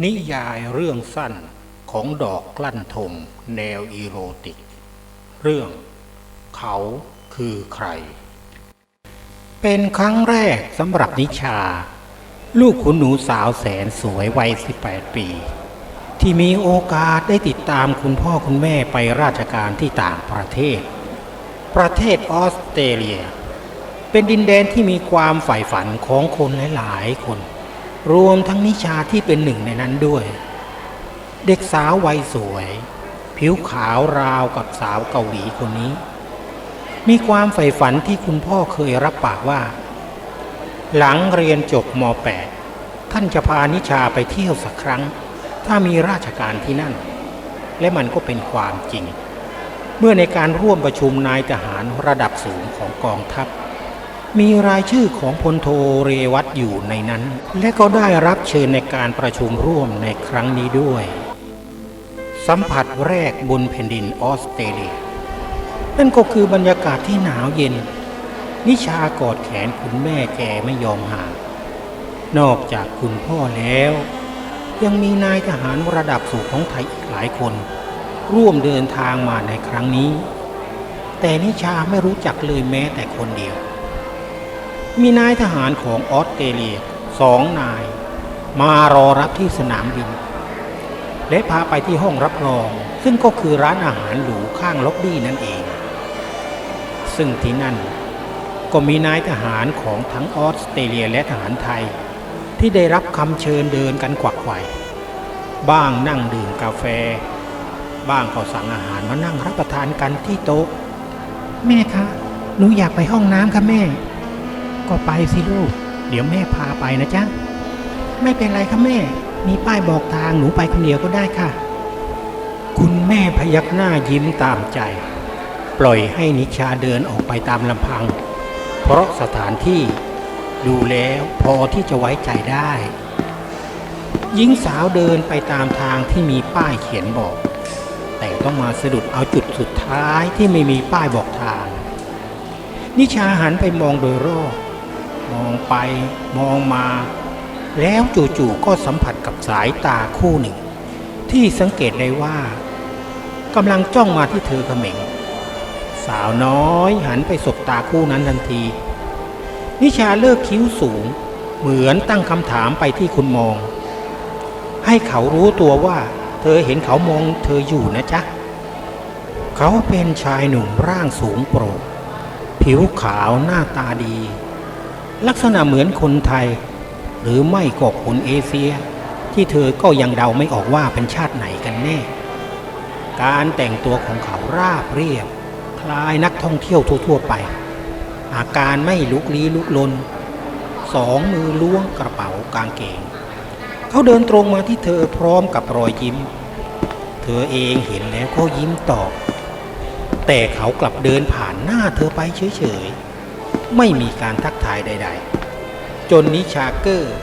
นิยายเรื่องสั้นของดอกกลั้นทมแนวอีโรติก เรื่องเขาคือใคร เป็นครั้งแรกสำหรับนิชา ลูกคุณหนูสาวแสนสวยวัย 18 ปี ที่มีโอกาสได้ติดตามคุณพ่อคุณแม่ไปราชการที่ต่างประเทศ ประเทศออสเตรเลีย เป็นดินแดนที่มีความใฝ่ฝันของคนหลาย ๆ คน รวมทั้งนิชาที่เป็นหนึ่งในนั้นด้วย เด็กสาววัยสวย ผิวขาวราวกับสาวเกาหลีคนนี้ มีความใฝ่ฝันที่คุณพ่อเคยรับปากว่า หลังเรียนจบม .8 ท่านจะพานิชาไปเที่ยวสักครั้ง ถ้ามีราชการที่นั่น และมันก็เป็นความจริง เมื่อในการร่วมประชุมนายทหารระดับสูงของกองทัพ มีรายชื่อของพลโทเรวัตอยู่ในนั้น และก็ได้รับเชิญในการประชุมร่วมในครั้งนี้ด้วย สัมผัสแรกบนแผ่นดินออสเตรเลีย นั่นก็คือบรรยากาศที่หนาวเย็น นิชากอดแขนคุณแม่แกไม่ยอมห่าง นอกจากคุณพ่อแล้ว ยังมีนายทหารระดับสูงของไทยอีกหลายคน ร่วมเดินทางมาในครั้งนี้ แต่นิชาไม่รู้จักเลยแม้แต่คนเดียว มีนายทหารของออสเตรเลียสองนาย มารอรับที่สนามบิน และพาไปที่ห้องรับรอง ซึ่งก็คือร้านอาหารหรูข้างล็อบบี้นั่นเอง ซึ่งที่นั่นก็มีนายทหารของทั้งออสเตรเลียและทหารไทย ที่ได้รับคำเชิญเดินกันกวักไขว่บ้างนั่งดื่มกาแฟ บ้างก็สั่งอาหารมานั่งรับประทานกันที่โต๊ะ แม่คะหนูอยากไปห้องน้ำค่ะแม่ ก็ไปสิลูก เดี๋ยวแม่พาไปนะจ๊ะ ไม่เป็นไรค่ะแม่ มีป้ายบอกทางหนูไปคนเดียวก็ได้ค่ะ คุณแม่พยักหน้ายิ้มตามใจ ปล่อยให้นิชาเดินออกไปตามลำพัง เพราะสถานที่ดูแล้วพอที่จะไว้ใจได้ หญิงสาวเดินไปตามทางที่มีป้ายเขียนบอก แต่ต้องมาสะดุดเอาจุดสุดท้ายที่ไม่มีป้ายบอกทางนิชาหันไปมองโดยรอบ มองไปมองมา แล้วจู่ๆก็สัมผัสกับสายตาคู่หนึ่ง ที่สังเกตได้ว่ากำลังจ้องมาที่เธอเขม็งสาวน้อยหันไปสบตาคู่นั้นทันที นิชาเลิกคิ้วสูง เหมือนตั้งคำถามไปที่คุณมอง ให้เขารู้ตัวว่า เธอเห็นเขามองเธออยู่นะจ๊ะ เขาเป็นชายหนุ่มร่างสูงโปร่งผิวขาวหน้าตาดี ลักษณะเหมือนคนไทย หรือไม่ก็คนเอเชีย ที่เธอก็ยังเดาไม่ออกว่าเป็นชาติไหนกันแน่ การแต่งตัวของเขาราบเรียบ คล้ายนักท่องเที่ยวทั่วๆไป อาการไม่ลุกลี้ลุกลน สองมือล้วงกระเป๋ากางเกง เขาเดินตรงมาที่เธอพร้อมกับรอยยิ้ม เธอเองเห็นแล้วก็ยิ้มตอบแต่เขากลับเดินผ่านหน้าเธอไปเฉยๆ ไม่มีการทักทายใด ๆ จนนิชาเกอร์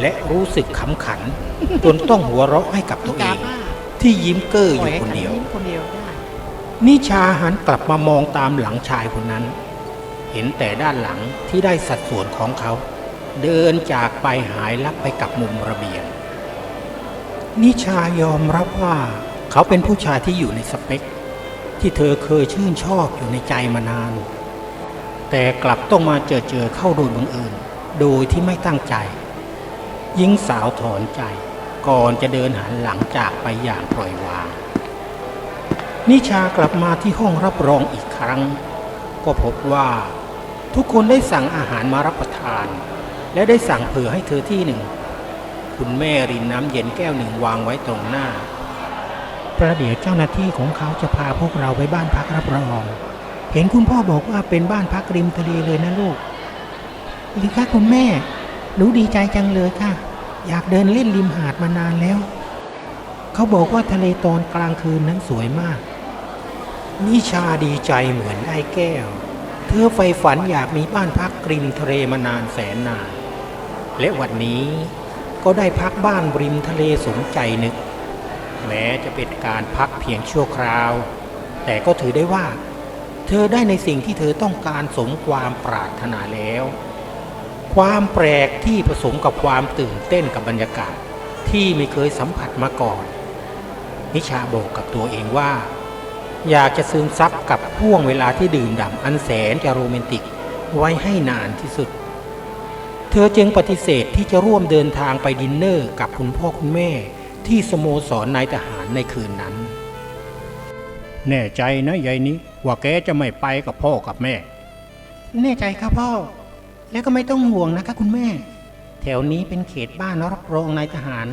และรู้สึกขำขัน จนต้องหัวเราะให้กับตัวเอง ที่ยิ้มเกอร์อยู่คนเดียวคนเดียวได้นิชาหันกลับมามองตามหลังชายคนนั้น เห็นแต่ด้านหลังที่ได้สัดส่วนของเขา เดินจากไปหายลับไปกับมุมระเบียง นิชายอมรับว่าเขาเป็นผู้ชายที่อยู่ในสเปค ที่เธอเคยชื่นชอบอยู่ในใจมานาน แต่กลับต้องมาเจอเจอเข้าโดยบังเอิญโดยที่ไม่ตั้งใจ หญิงสาวถอนใจ ก่อนจะเดินหันหลังจากไปอย่างปล่อยวาง นิชากลับมาที่ห้องรับรองอีกครั้ง ก็พบว่า ทุกคนได้สั่งอาหารมารับประทาน และได้สั่งเผื่อให้เธอที่หนึ่ง คุณแม่รินน้ำเย็นแก้วหนึ่งวางไว้ตรงหน้าประเดี๋ยวเจ้าหน้าที่ของเขาจะพาพวกเราไปบ้านพักรับรอง เห็นคุณพ่อบอกว่าเป็นบ้านพักริมทะเลเลยนะลูกหรือคะคุณแม่ หนูดีใจจังเลยค่ะ อยากเดินเล่นริมหาดมานานแล้ว เขาบอกว่าทะเลตอนกลางคืนนั้นสวยมาก นิชาดีใจเหมือนได้แก้ว เธอใฝ่ฝันอยากมีบ้านพักริมทะเลมานานแสนนาน และวันนี้ก็ได้พักบ้านริมทะเลสมใจนึก แม้จะเป็นการพักเพียงชั่วคราว แต่ก็ถือได้ว่า เธอได้ในสิ่งที่เธอต้องการสมความปรารถนาแล้ว ความแปลกที่ผสมกับความตื่นเต้นกับบรรยากาศที่ไม่เคยสัมผัสมาก่อน นิชาบอกกับตัวเองว่า อยากจะซึมซับกับห่วงเวลาที่ดื่มด่ำอันแสนจะโรแมนติกไว้ให้นานที่สุด เธอจึงปฏิเสธที่จะร่วมเดินทางไปดินเนอร์กับคุณพ่อคุณแม่ ที่สโมสรนายทหารในคืนนั้น แน่ใจนะยายนี้ ว่าแกจะไม่ไปกับพ่อกับแม่ แน่ใจครับพ่อ แล้วก็ไม่ต้องห่วงนะคะคุณแม่ แถวนี้เป็นเขตบ้านรับรองนายทหาร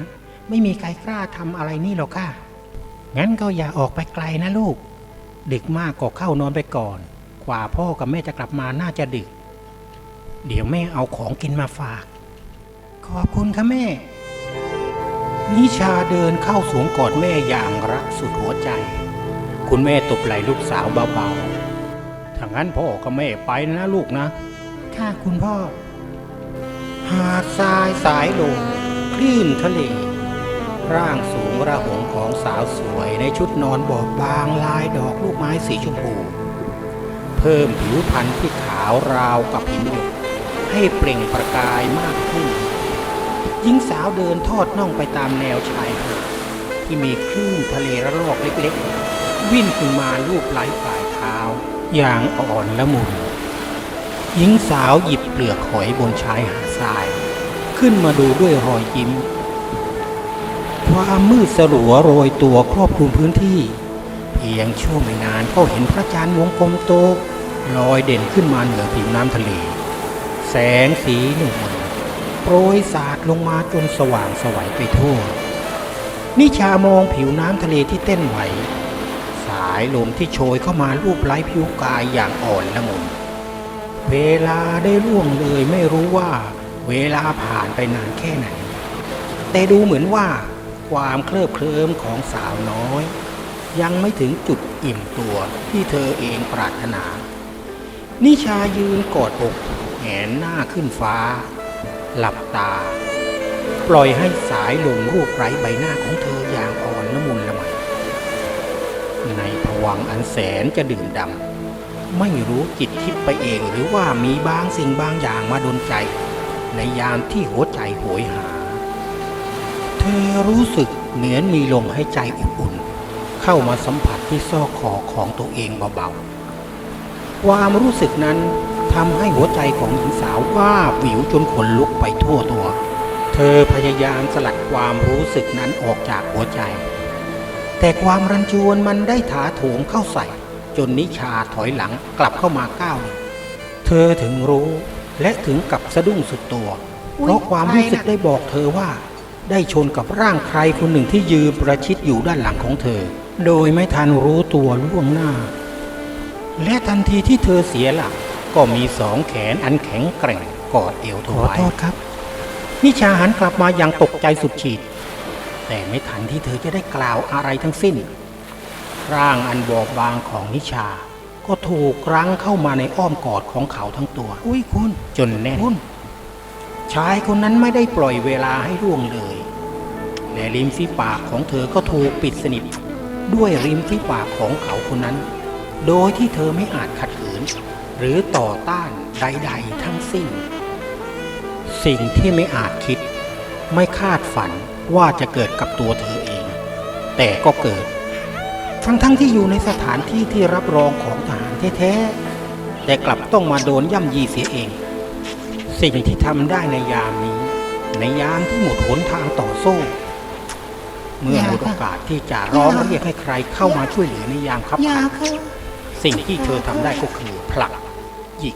ไม่มีใครกล้าทำอะไรนี่หรอกค่ะ งั้นก็อย่าออกไปไกลนะลูก ดึกมากก็เข้านอนไปก่อน กว่าพ่อกับแม่จะกลับมาน่าจะดึก เดี๋ยวแม่เอาของกินมาฝาก ขอบคุณค่ะแม่นิชาเดินเข้าสวมกอดแม่อย่างรักสุดหัวใจ คุณแม่ตบไหล่ลูกสาวเบาๆถ้างั้นพ่อกับแม่ไปนะลูกนะ ค่ะคุณพ่อ หาดทรายสายลมคลื่นทะเล ร่างสูงระหงของสาวสวยในชุดนอนบอบบางลายดอกลูกไม้สีชมพู เพิ่มผิวพรรณที่ขาวราวกับหินหยกให้เปล่งประกายมากขึ้นหญิงสาวเดินทอดน่องไปตามแนวชายหาดที่มีคลื่นทะเลระลอกเล็กๆ วิ่งขึ้นมาลูบไหล้ปลายเท้า อย่างอ่อนละมุนหญิงสาวหยิบเปลือกหอยบนชายหาดทราย ขึ้นมาดูด้วยรอยยิ้ม ความมืดสลัวโรยตัวครอบคลุมพื้นที่ เพียงชั่วไม่นานก็เห็นพระจันทร์วงกลมโตลอยเด่นขึ้นมาเหนือผิวน้ำทะเล แสงสีนวลโปรยสาดลงมาจนสว่างสวัยไปทั่ว นิชามองผิวน้ำทะเลที่เต้นไหวายลมที่โชยเข้ามาลูบไล้ผิวกายอย่างอ่อนละมุนเวลาได้ล่วงเลยไม่รู้ว่า เวลาผ่านไปนานแค่ไหน แต่ดูเหมือนว่า ความเคลิบเคลิ้มของสาวน้อย ยังไม่ถึงจุดอิ่มตัวที่เธอเองปรารถนา นิชายืนกอดอกแหงนหน้าขึ้นฟ้า หลับตา ปล่อยให้สายลมรูปไร้ใบหน้าของเธออย่างอ่อนละมุนละไม ในผวังอันแสนจะดื่มดำไม่รู้จิตคิดไปเองหรือว่ามีบางสิ่งบางอย่างมาดนใจ ในยามที่หัวใจโหยหา เธอรู้สึกเหมือนมีลมให้ใจอุ่นๆเข้ามาสัมผัสที่ซอกคอของตัวเองเบาๆ ความรู้สึกนั้นทำให้หัวใจของหญิงสาวว่าวิวจนขนลุกไปทั่วตัว เธอพยายามสลัดความรู้สึกนั้นออกจากหัวใจ แต่ความรันจวนมันได้ถาโถมเข้าใส่ จนนิชาถอยหลังกลับเข้ามาก้าวหนึ่งเธอถึงรู้และถึงกับสะดุ้งสุดตัว เพราะความรู้สึกได้บอกเธอว่า ได้ชนกับร่างใครคนหนึ่งที่ยืนประชิดอยู่ด้านหลังของเธอ โดยไม่ทันรู้ตัวล่วงหน้า และทันทีที่เธอเสียหลักก็มีสองแขนอันแข็งแกร่งกอดเอวเธอไว้ขอโทษครับ นิชาหันกลับมาอย่างตกใจสุดขีด แต่ไม่ทันที่เธอจะได้กล่าวอะไรทั้งสิ้น ร่างอันบอบบางของนิชา ก็ถูกรั้งเข้ามาในอ้อมกอดของเขาทั้งตัว อุ้ยคุณ จนแน่นคุณชายคนนั้นไม่ได้ปล่อยเวลาให้ล่วงเลย และริมฝีปากของเธอก็ถูกปิดสนิท ด้วยริมฝีปากของเขาคนนั้น โดยที่เธอไม่อาจขัดขืน หรือต่อต้านใดๆทั้งสิ้น สิ่งที่ไม่อาจคิด ไม่คาดฝัน ว่าจะเกิดกับตัวเธอเอง แต่ก็เกิด ทั้งๆทที่อยู่ในสถานที่ที่รับรองของทหารแท้ๆแต่กลับต้องมาโดนย่ำยีเสียเอง สิ่งที่ทำได้ในยามนี้ ในยามที่หมดหนทางต่อสู้ เมื่อหมดโอกาสที่จะร้องเรียกให้ใครเข้ามาช่วยเหลือในยามคับอย่าขันค่ะสิ่งที่เธอทำได้ก็คือผลักหยิก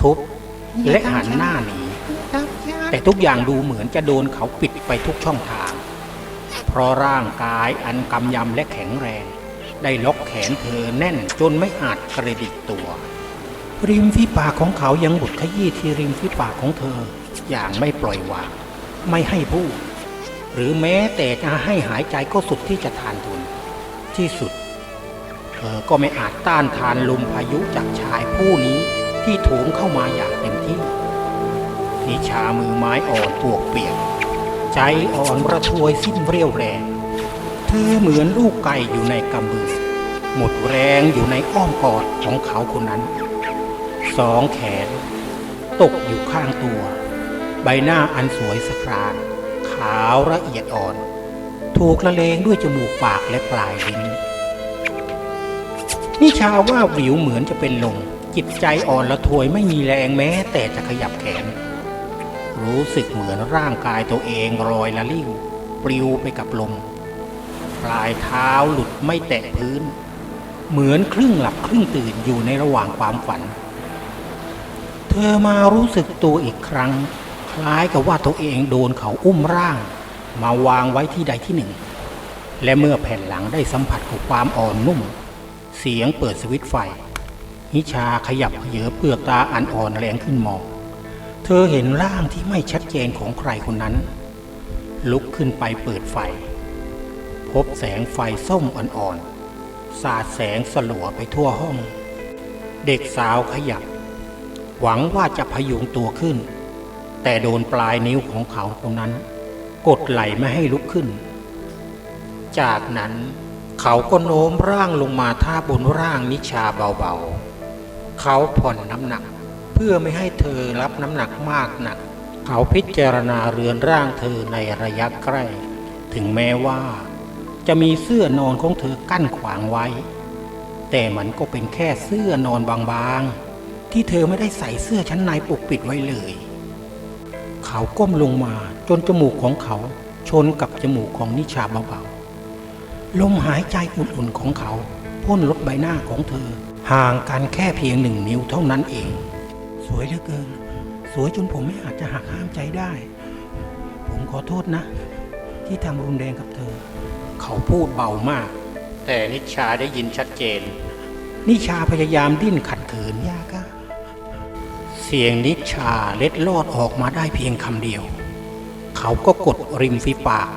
ทุบและหันหน้าหนีครับอย่า แต่ทุกอย่างดูเหมือนจะโดนเขาปิดไปทุกช่องทาง เพราะร่างกายอันกำยำและแข็งแรง ได้ล็อกแขนเธอแน่นจนไม่อาจกระดิกตัว ริมฝีปากของเขายังบุดขยี้ที่ริมฝีปากของเธอ อย่างไม่ปล่อยวาง ไม่ให้พูดหรือแม้แต่จะให้หายใจก็สุดที่จะทานทุน ที่สุด เธอก็ไม่อาจต้านทานลมพายุจากชายผู้นี้ที่โถมเข้ามาอย่างเต็มที่ นิชามือไม้อ่อนปวกเปียก ใจอ่อนระทวยสิ้นเรี่ยวแรงเธอเหมือนลูกไก่อยู่ในกำมือ หมดแรงอยู่ในอ้อมกอดของเขาคนนั้น สองแขน ตกอยู่ข้างตัว ใบหน้าอันสวยสะพรานขาวละเอียดอ่อน ถูกละเลงด้วยจมูกปากและปลายลิ้นนิชาว่าวิวเหมือนจะเป็นลมจิตใจอ่อนละทวยไม่มีแรงแม้แต่จะขยับแขน รู้สึกเหมือนร่างกายตัวเองลอยละลิ้วปลิวไปกับลม ปลายเท้าหลุดไม่แตะพื้น เหมือนครึ่งหลับครึ่งตื่นอยู่ในระหว่างความฝัน เธอมารู้สึกตัวอีกครั้ง คล้ายกับว่าตัวเองโดนเขาอุ้มร่าง มาวางไว้ที่ใดที่หนึ่ง และเมื่อแผ่นหลังได้สัมผัสกับความอ่อนนุ่ม เสียงเปิดสวิตไฟนิชาขยับเขยอเปลือกตาอันอ่อนแรงขึ้นมอง เธอเห็นร่างที่ไม่ชัดเจนของใครคนนั้น ลุกขึ้นไปเปิดไฟ พบแสงไฟส้มอ่อนๆ สาดแสงสลัวไปทั่วห้อง เด็กสาวขยับ หวังว่าจะพยุงตัวขึ้น แต่โดนปลายนิ้วของเขาคนนั้น กดไหลไม่ให้ลุกขึ้น จากนั้นเขาก็โน้มร่างลงมาท่าบนร่างนิชาเบาๆ เขาผ่อนน้ำหนัก พื่อไม่ให้เธอรับน้ำหนักมากหนัก เขาพิจารณาเรือนร่างเธอในระยะใกล้ ถึงแม้ว่า จะมีเสื้อนอนของเธอกั้นขวางไว้ แต่มันก็เป็นแค่เสื้อนอนบางๆ ที่เธอไม่ได้ใส่เสื้อชั้นในปกปิดไว้เลย เขาก้มลงมาจนจมูกของเขาชนกับจมูกของนิชาเบาๆ ลมหายใจอุ่นๆของเขาพ่นลดใบหน้าของเธอ ห่างกันแค่เพียงหนึ่งนิ้วเท่านั้นเอง สวยเหลือเกิน สวยจนผมไม่อาจจะหักห้ามใจได้ ผมขอโทษนะ ที่ทำรุนแรงกับเธอ เขาพูดเบามาก แต่นิชาได้ยินชัดเจน นิชาพยายามดิ้นขัดขืนยากะเสียงนิชาเล็ดลอดออกมาได้เพียงคำเดียว เขาก็กดริมฝีปาก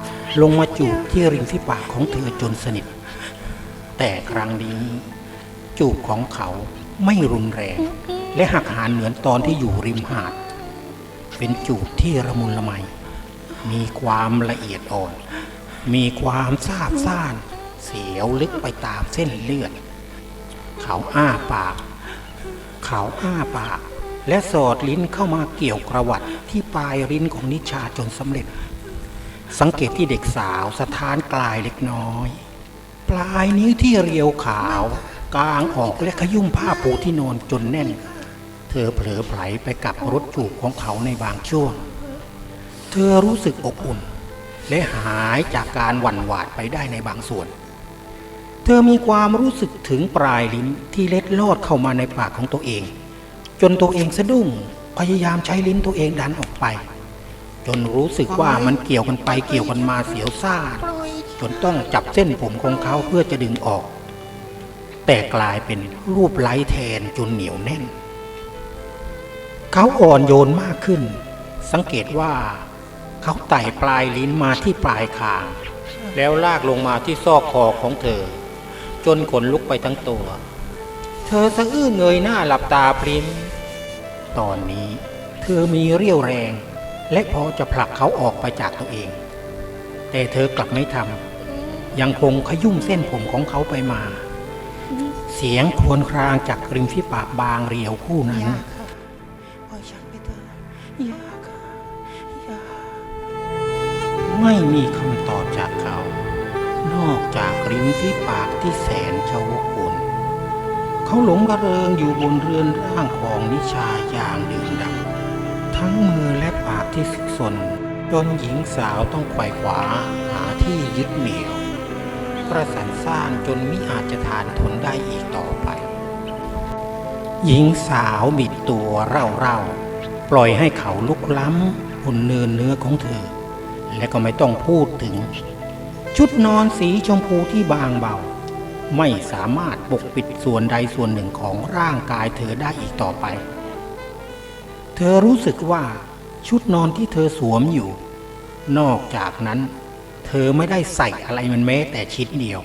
ลงมาจูบที่ริมฝีปากของเธอจนสนิท แต่ครั้งนี้ จูบของเขาไม่รุนแรง และหักหานเหมือนตอนที่อยู่ริมหาด เป็นจูบที่ระมุนละไม มีความละเอียดอ่อน มีความซาบซ่าน เสียวลึกไปตามเส้นเลือด เขาอ้าปาก เขาอ้าปาก และสอดลิ้นเข้ามาเกี่ยวกระวัดที่ปลายลิ้นของนิชาจนสำเร็จ สังเกตที่เด็กสาวสะท้านกลายเล็กน้อย ปลายนิ้วที่เรียวขาวกลางออกและขยุ่มผ้าปูที่นอนจนแน่น เธอเผลอไผลไปกับรถจูบของเขาในบางช่วง เธอรู้สึกอบอุ่น และหายจากการหวั่นหวาดไปได้ในบางส่วน เธอมีความรู้สึกถึงปลายลิ้นที่เล็ดลอดเข้ามาในปากของตัวเอง จนตัวเองสะดุ้งพยายามใช้ลิ้นตัวเองดันออกไป จนรู้สึกว่ามันเกี่ยวกันไปเกี่ยวกันมาเสียวซ่าจนต้องจับเส้นผมของเขาเพื่อจะดึงออก แต่กลายเป็นรูปไร้แทนจนเหนียวแน่น เขาอ่อนโยนมากขึ้น สังเกตว่า เขาไต่ปลายลิ้นมาที่ปลายคาง แล้วลากลงมาที่ซอกคอของเธอ จนขนลุกไปทั้งตัว เธอสะอื้นเงยหน้าหลับตาพริมตอนนี้ เธอมีเรี่ยวแรง และพอจะผลักเขาออกไปจากตัวเอง แต่เธอกลับไม่ทำยังคงขยุ่มเส้นผมของเขาไปมา เสียงครวญครางจากริมฝีปากบางเรียวคู่นั้น อยาค่ะอย่าไม่มีคำตอบจากเขา นอกจากริมฝีปากที่แสนจะวกวนเขาหลงระเริงอยู่บนเรือนร่างของนิชาอย่างดื่มดำทั้งมือและปากที่สึกสนจนหญิงสาวต้องไขว่คว้าหาที่ยึดเหนี่ยวกระสันสร้างจนมิอาจจะทานทนได้อีกต่อไป หญิงสาวบิดตัวเร่าๆ ล่อยให้เขาลุกล้ำบนเนินเนื้อของเธอ และก็ไม่ต้องพูดถึง ชุดนอนสีชมพูที่บางเบา ไม่สามารถปกปิดส่วนใดส่วนหนึ่งของร่างกายเธอได้อีกต่อไป เธอรู้สึกว่าชุดนอนที่เธอสวมอยู่ นอกจากนั้น เธอไม่ได้ใส่อะไรมันแม้แต่ชิ้นเดียว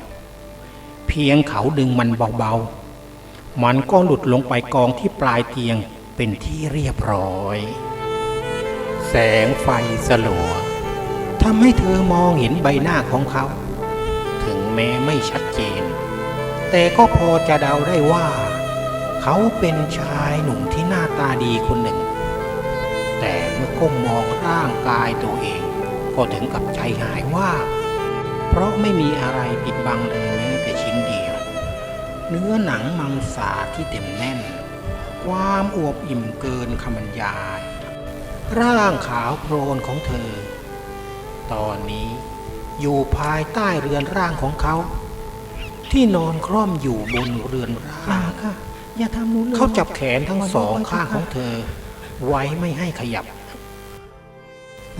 เพียงเขาดึงมันเบาๆ มันก็หลุดลงไปกองที่ปลายเตียง เป็นที่เรียบร้อย แสงไฟสลัวทำให้เธอมองเห็นใบหน้าของเขา ถึงแม้ไม่ชัดเจน แต่ก็พอจะเดาได้ว่า เขาเป็นชายหนุ่มที่หน้าตาดีคนหนึ่ง แต่เมื่อก้มมองร่างกายตัวเอง ก็ถึงกับใจหายว่า เพราะไม่มีอะไรปิดบังเลยแม้แต่ชิ้นเดียว เนื้อหนังมังสาที่เต็มแน่น ความอวบอิ่มเกินคำบรรยาย ร่างขาวโพลนของเธอ ตอนนี้อยู่ภายใต้เรือนร่างของเขา ที่นอนคร่อมอยู่บนเรือนร่างค่ะอย่าทำหนูเลยเขาจับแขนทั้งสองข้างของเธอ ไว้ไม่ให้ขยับ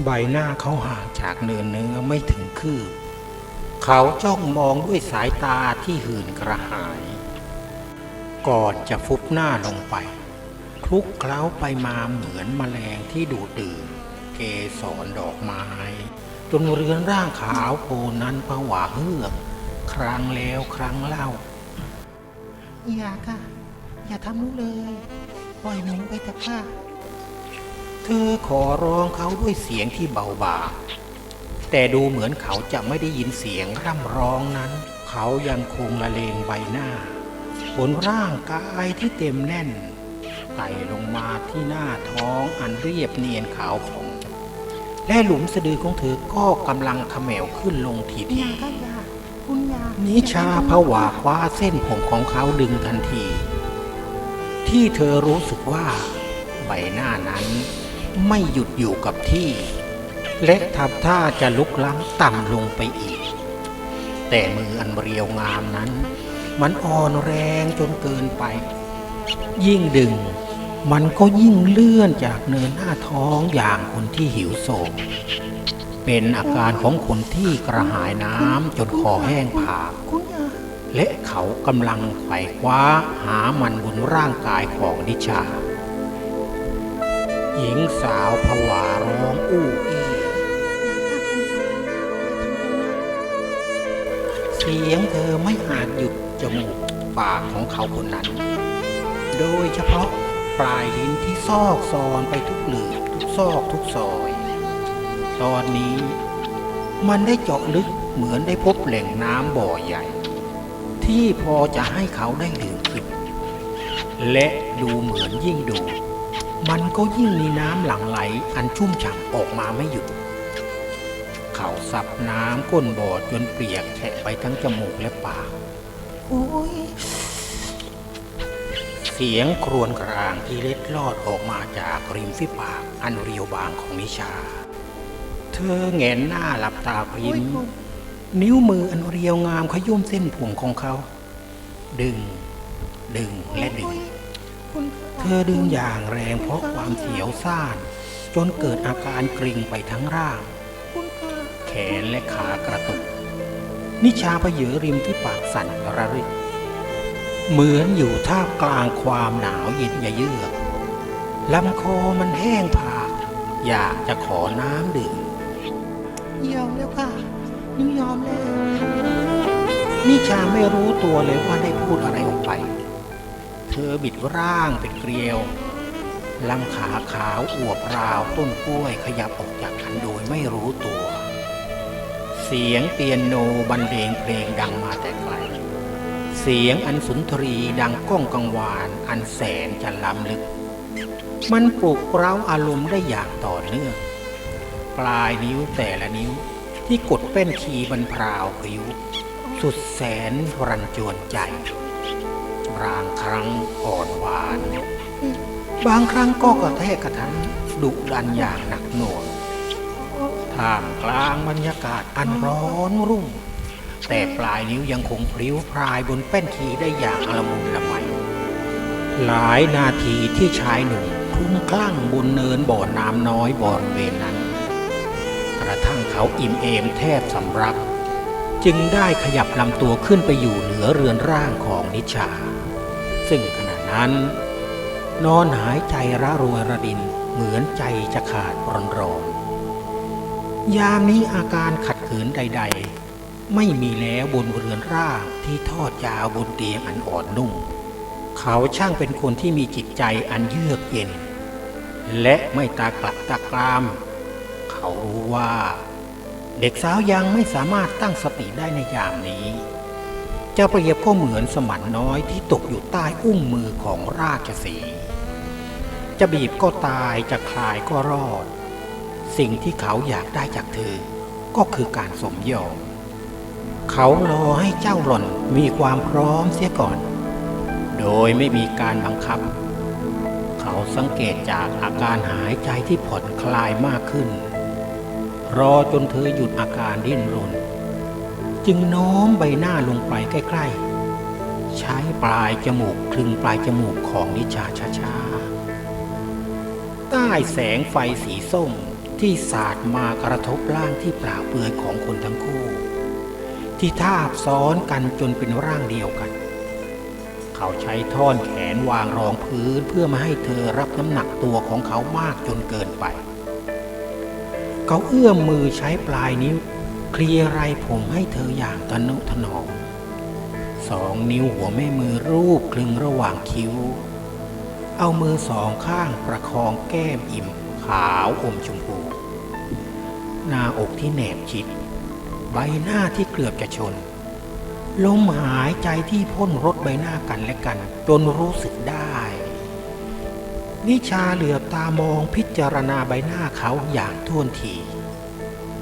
ใบหน้าเขาห่างจากเนื้อเนื้อไม่ถึงคืบเขาจ้องมองด้วยสายตาที่หื่นกระหาย ก่อนจะฟุบหน้าลงไปคลุกเคล้าไปมาเหมือนแมลงที่ดูดดื่มเกสรดอกไม้ จนเรือนร่างขาวโพลนนั้นผวาเฮือก ครั้งแล้วครั้งเล่า อย่าค่ะ อย่าทำหนูเลย ปล่อยหนูไปเถอะค่ะ เธอขอร้องเขาด้วยเสียงที่เบาบางแต่ดูเหมือนเขาจะไม่ได้ยินเสียงร่ำร้องนั้น เขายังคงละเลงใบหน้า บนร่างกายที่เต็มแน่นไต่ลงมาที่หน้าท้องอันเรียบเนียนขาวของ และหลุมสะดือของเธอก็กำลังเขมวขึ้นลงทีอทีย่าค่ะอย่าคุณอย่านิชาผวาคว้าเส้นผมของเขาดึงทันที ที่เธอรู้สึกว่า ใบหน้านั้นไม่หยุดอยู่กับที่ และทำท่าจะลุกล้ำต่ำลงไปอีก แต่มืออันเรียวงามนั้น มันอ่อนแรงจนเกินไป ยิ่งดึง มันก็ยิ่งเลื่อนจากเนินหน้าท้องอย่างคนที่หิวโซเป็นอาการของคนที่กระหายน้ำจนคอแห้งผากและเขากำลังไขว่คว้าหามันบนร่างกายของนิชา หญิงสาวผวาร้องอู้อี้เสียงเธอไม่อาจหยุด จมูกปากของเขาคนนั้น โดยเฉพาะปลายลิ้นที่ซอกซอนไปทุกหลืบทุกซอกทุกซอย ตอนนี้มันได้เจาะลึกเหมือนได้พบแหล่งน้ำบ่อใหญ่ ที่พอจะให้เขาได้ดื่มกินและดูเหมือนยิ่งดู มันก็ยิ่งมีน้ำหลั่งไหลอันชุ่มฉ่ำออกมาไม่หยุด เขาสับน้ำก้นบ่อจนเปียกแฉะไปทั้งจมูกและปาก โอ้ยเสียงครวญครางที่เล็ดลอดออกมาจากริมฝีปากอันเรียวบางของนิชา เธอแงนหน้าหลับตาพริโอ้ยมคุณนิ้วมืออันเรียวงามขยุ่มเส้นผมของเขา ดึง ดึงและดึงโอ้ยคุณค่ะเธอดึงอย่างแรงเพราะความเสียวซ่าน จนเกิดอาการกริ่งไปทั้งร่างคุณค่ะแขนและขากระตุก นิชาพเยอริมที่ปากสั่นระริก เหมือนอยู่ท่ามกลางความหนาวเย็นยะเยือกลำคอมันแห้งผาก อยากจะขอน้ำดื่มยอมแล้วค่ะหนูยอมแล้ว นิชาไม่รู้ตัวเลยว่าได้พูดอะไรออกไป เธอบิดร่างเป็นเกลียวลำขาขาวอวบราวต้นกล้วยขยับออกจากกันโดยไม่รู้ตัว เสียงเปียโนบรรเลงเพลงดังมาแต่ไกล เสียงอันสุนทรีดังก้องกังวาน อันแสนจะล้ำลึก มันปลุกเร้าอารมณ์ได้อย่างต่อเนื่อง ปลายนิ้วแต่ละนิ้วที่กดเป็นคีย์บรรพราวพริ้ว สุดแสนรันจวนใจบางครั้งอ่อนหวาน บางครั้งก็กระแทกกระทันดุดันอย่างหนักหน่วง ท่ามกลางบรรยากาศอันร้อนรุ่งแต่ปลายนิ้วยังคงพลิ้วพรายบนแป้นคีย์ได้อย่างละมุนละไมหลายนาทีที่ชายหนุ่มคลุ้มคลั่งบนเนินบ่อน้ำน้อยบริเวณนั้น กระทั่งเขาอิ่มเอมแทบสำรับ จึงได้ขยับลำตัวขึ้นไปอยู่เหนือเรือนร่างของนิชา ซึ่งขณะนั้น นอนหายใจระรวยระดินเหมือนใจจะขาดรอนรอน ยามนี้อาการขัดขืนใด ๆ ไม่มีแล้วบนเรือนร่างที่ทอดยาวบนเตียงอันอ่อนนุ่ม เขาช่างเป็นคนที่มีจิตใจอันเยือกเย็น และไม่ตากลักตากราม เขารู้ว่า เด็กสาวยังไม่สามารถตั้งสติได้ในยามนี้ จะเปรียบก็เหมือนสมันน้อยที่ตกอยู่ใต้อุ้งมือของราชสี จะบีบก็ตายจะคลายก็รอด สิ่งที่เขาอยากได้จากเธอ ก็คือการสมยอม เขารอให้เจ้าหล่อนมีความพร้อมเสียก่อน โดยไม่มีการบังคับ เขาสังเกตจากอาการหายใจที่ผ่อนคลายมากขึ้น รอจนเธอหยุดอาการดิ้นรน จึงโน้มใบหน้าลงไปใกล้ ๆใช้ปลายจมูกคลึงปลายจมูกของนิชาช้าๆใต้แสงไฟสีส้ม ที่สาดมากระทบร่างที่เปล่าเปลือยของคนทั้งคู่ ที่ทาบซ้อนกันจนเป็นร่างเดียวกัน เขาใช้ท่อนแขนวางรองพื้นเพื่อม่ให้เธอรับน้ำหนักตัวของเขามากจนเกินไป เขาเอื้อมมือใช้ปลายนิ้ว เคลียร์ไรผมให้เธออย่างทนุถนอมสองนิ้วหัวแม่มือรูปคลึงระหว่างคิ้ว เอามือสองข้างประคองแก้มอิ่มขาวอมชมพู หน้าอกที่แนบชิด ใบหน้าที่เกือบจะชน ลมหายใจที่พ่นรถใบหน้ากันและกัน จนรู้สึกได้ นิชาเหลือบตามองพิจารณาใบหน้าเขาอย่างท่วนที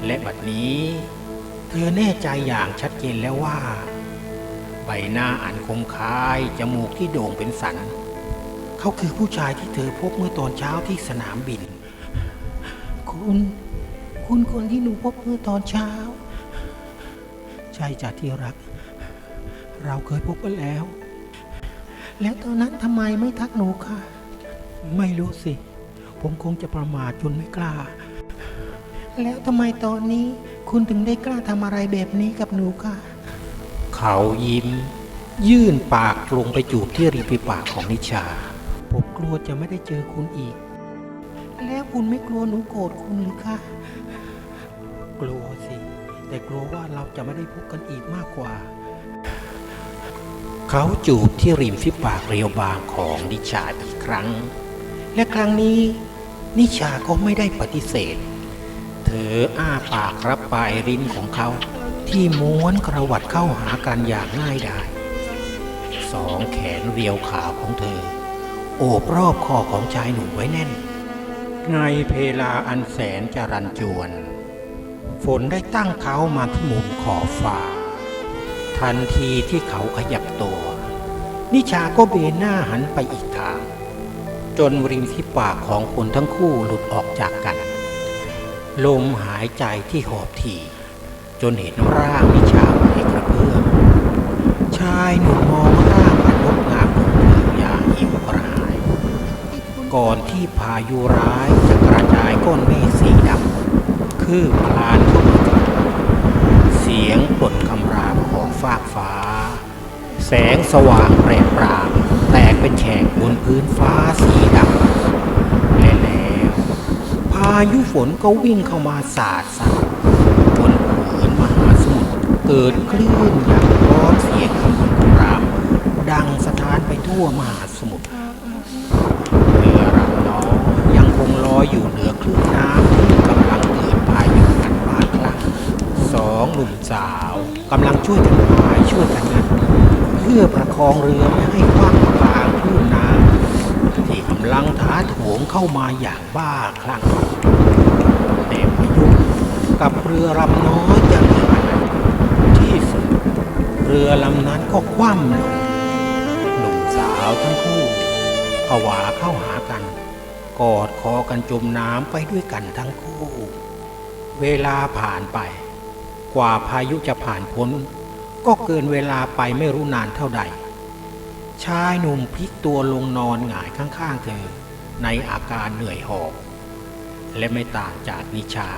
และบัดนี้ เธอแน่ใจอย่างชัดเจนแล้วว่า ใบหน้าอันคมคายจมูกที่โด่งเป็นสัน เขาคือผู้ชายที่เธอพบเมื่อตอนเช้าที่สนามบิน คุณ คุณคนที่หนูพบเมื่อตอนเช้า ใช่จ้ะที่รัก เราเคยพบกันแล้ว แล้วตอนนั้นทำไมไม่ทักหนูคะไม่รู้สิ ผมคงจะประมาทจนไม่กล้า แล้วทำไมตอนนี้คุณถึงได้กล้าทำอะไรแบบนี้กับหนูคะเขายิ้ม ยื่นปากลงไปจูบที่ริมฝีปากของนิชา ผมกลัวจะไม่ได้เจอคุณอีก แล้วคุณไม่กลัวหนูโกรธคุณหรือคะ กลัวสิ แต่กลัวว่าเราจะไม่ได้พบกันอีกมากกว่า เขาจูบที่ริมฝีปากเรียวบางของนิชาอีกครั้ง และครั้งนี้ นิชาก็ไม่ได้ปฏิเสธ เธออ้าปากรับปลายริ้นของเขา ที่ม้วนกระวัดเข้าหากันอย่างง่ายดายสองแขนเรียวขาวของเธอ โอบรอบคอของชายหนุ่มไว้แน่น ในเพลาอันแสนจรันจวน ฝนได้ตั้งเขามาที่มุมขอบฟ้า ทันทีที่เขาขยับตัว นิชาก็เบนหน้าหันไปอีกทาง จนริมที่ปากของคนทั้งคู่หลุดออกจากกัน ลมหายใจที่หอบถี่ จนเห็นร่างนิชาไหวกระเพื่อมชายหนุ่มมองร่างอันงดงามของเธออย่างหิวกระหาย ก่อนที่พายุร้ายจะกระจายก้อนเมฆสีดำ คืบคลานเข้ามาถึงเสียงปลดคำรามของฟากฟ้า แสงสว่างแปรปรามแตกเป็นแฉกบนพื้นฟ้าสีดำและแล้วพายุฝนก็วิ่งเข้ามาสาดสาดบนผืนมหาสมุทรเกิดคลื่นอย่างร้อนเสียงคำราม ดังสะท้านไปทั่วมหาสมุทรเรือลำน้อยยังคงลอยอยู่เหนือคลื่นน้ำที่กำลังเกิดพายุกันบาดคลั่งส องหนุ่มสาวกำลังช่วยกันพายช่วยกันงัดเพื่อประคองเรือไม่ให้คว่ำกลางคลื่นน้ำที่กำลังถาโถมเข้ามาอย่างบ้าคลั่งแต่พายุกับเรือลำน้อยจะเหลืออะไรที่สุดเรือลำนั้นก็คว่ำลงหนุ่มสาวทั้งคู่ผวาเข้าหากัน กอดคอกันจมน้ำไปด้วยกันทั้งคู่ เวลาผ่านไป กว่าพายุจะผ่านพ้น ก็เกินเวลาไปไม่รู้นานเท่าใด ชายหนุ่มพลิกตัวลงนอนหงายข้างๆเธอ ในอาการเหนื่อยหอบ และไม่ต่างจากนิชา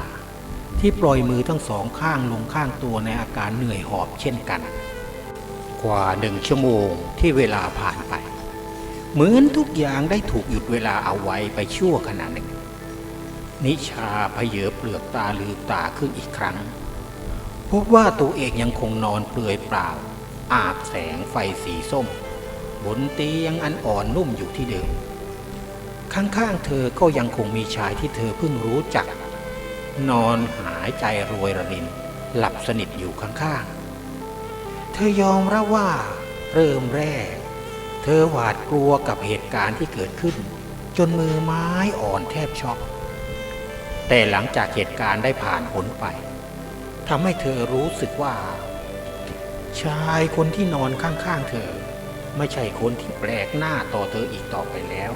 ที่ปล่อยมือทั้งสองข้างลงข้างตัวในอาการเหนื่อยหอบเช่นกัน กว่าหนึ่งชั่วโมงที่เวลาผ่านไป เหมือนทุกอย่างได้ถูกหยุดเวลาเอาไว้ไปชั่วขณะหนึ่งนิชาเพเยอเปลือกตาลืมตาขึ้นอีกครั้ง พบว่าตัวเองยังคงนอนเปลือยเปล่า อาบแสงไฟสีส้ม บนเตียงอันอ่อนนุ่มอยู่ที่เดิม ข้างๆเธอก็ยังคงมีชายที่เธอเพิ่งรู้จัก นอนหายใจโรยระริน หลับสนิทอยู่ข้างๆ เธอยอมรับว่าเริ่มแรก เธอหวาดกลัวกับเหตุการณ์ที่เกิดขึ้น จนมือไม้อ่อนแทบช็อกแต่หลังจากเหตุการณ์ได้ผ่านพ้นไป ทำให้เธอรู้สึกว่า ชายคนที่นอนข้างๆเธอ ไม่ใช่คนที่แปลกหน้าต่อเธออีกต่อไปแล้ว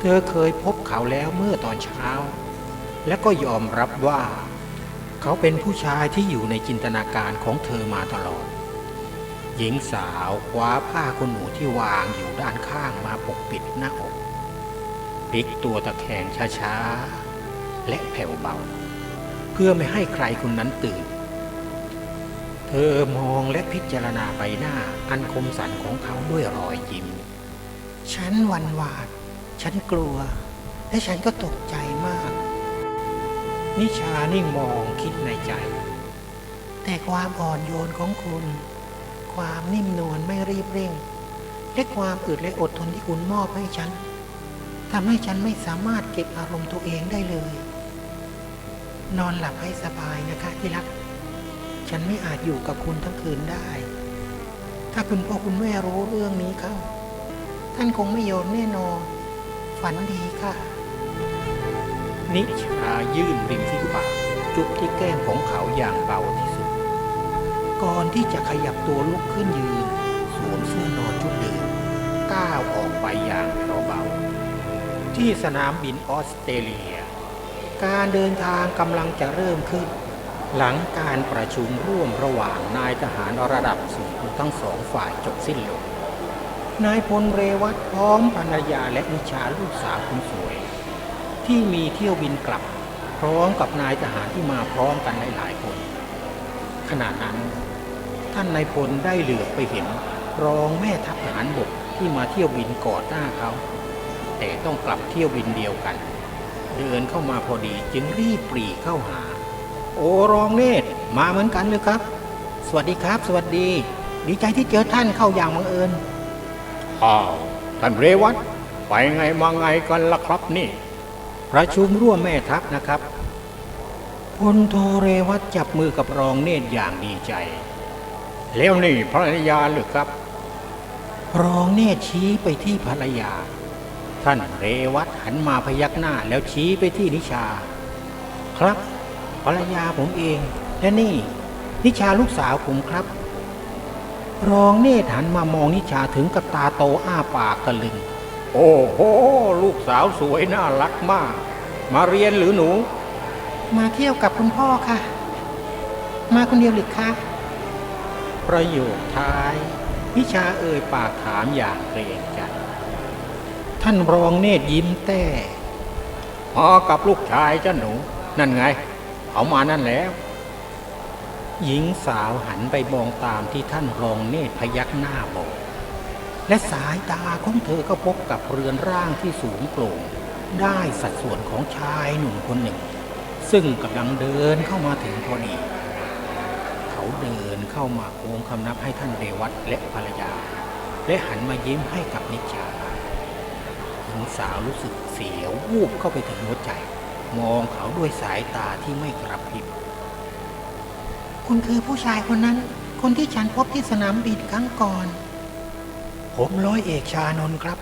เธอเคยพบเขาแล้วเมื่อตอนเช้า และก็ยอมรับว่า เขาเป็นผู้ชายที่อยู่ในจินตนาการของเธอมาตลอด หญิงสาวคว้าผ้าขนหนูที่วางอยู่ด้านข้างมาปกปิดหน้าอกพลิกตัวตะแคงช้าๆ และแผ่วเบา พื่อไม่ให้ใครคนนั้นตื่น เธอมองและพิจารณาใบหน้าอันคมสันของเขาด้วยรอยยิ้ม ฉันหวันหวาด ฉันกลัว และฉันก็ตกใจมาก นิชานิ่งมองคิดในใจ แต่ความอ่อนโยนของคุณ ความนิ่มนวลไม่รีบเร่ง และความอึดและอดทนที่คุณมอบให้ฉันทำให้ฉันไม่สามารถเก็บอารมณ์ตัวเองได้เลย นอนหลับให้สบายนะคะที่รัก ฉันไม่อาจอยู่กับคุณทั้งคืนได้ ถ้าคุณพ่อคุณแม่รู้เรื่องนี้เข้า ท่านคงไม่ยอมแน่นอน ฝันดีค่ะ นิชายื่นริมที่ปากจุบที่แก้มของเขาอย่างเบาที่สุด ก่อนที่จะขยับตัวลุกขึ้นยืน สวมเสื้อนอนชุดเดิมก้าวออกไปอย่างเบาๆที่สนามบินออสเตรเลีย การเดินทางกำลังจะเริ่มขึ้น หลังการประชุมร่วมระหว่างนายทหารระดับสูงทั้งสองฝ่ายจบสิ้นลงนายพลเรวัตพร้อมภรรยาและนิชาลูกสาวคนสวย ที่มีเที่ยวบินกลับ พร้อมกับนายทหารที่มาพร้อมกันหลายๆคน ขณะนั้น ท่านนายพลได้เหลือบไปเห็นรองแม่ทัพทหารบกที่มาเที่ยวบินก่อนหน้าเขา แต่ต้องกลับเที่ยวบินเดียวกัน เดินเข้ามาพอดีจึงรีบปรีเข้าหา โอ้รองเนตรมาเหมือนกันเลยครับ สวัสดีครับ สวัสดี ดีใจที่เจอท่านเข้าอย่างบังเอิญอ้าวท่านเรวัตไปไงมาไงกันล่ะครับนี่ประชุมร่วมแม่ทัพนะครับพลโทเรวัตจับมือกับรองเนตรอย่างดีใจ แล้วนี่ภรรยาหรือครับ รองเนตรชี้ไปที่ภรรยา ท่านเรวัตหันมาพยักหน้าแล้วชี้ไปที่นิชา ครับภรรยาผมเอง และนี่ นิชาลูกสาวผมครับ รองเนตรหันมามองนิชาถึงกับตาโตอ้าปากตะลึง โอ้โห ลูกสาวสวยน่ารักมาก มาเรียนหรือหนู มาเที่ยวกับคุณพ่อค่ะ มาคนเดียวหรือคะประโยคท้ายนิชาเอ่ยปากถามอย่างเกรงใจ ท่านรองเนตรยิ้มแต้มากับลูกชายเจ้าหนู นั่นไง เขามานั่นแล้ว หญิงสาวหันไปมองตามที่ท่านรองเนตรพยักหน้าบอก และสายตาของเธอก็พบกับเรือนร่างที่สูงโปร่ง ได้สัดส่วนของชายหนุ่มคนหนึ่ง ซึ่งกำลังเดินเข้ามาถึงพอดีเขาเดินเข้ามาโค้งคำนับให้ท่านเรวัตและภรรยา และหันมายิ้มให้กับนิชา ญิงสาวรู้สึกเสียววูบเข้าไปถึงหัวใจ มองเขาด้วยสายตาที่ไม่กระพริบ คุณคือผู้ชายคนนั้น คนที่ฉันพบที่สนามบินครั้งก่อน ผมร้อยเอกชานนท์ครับ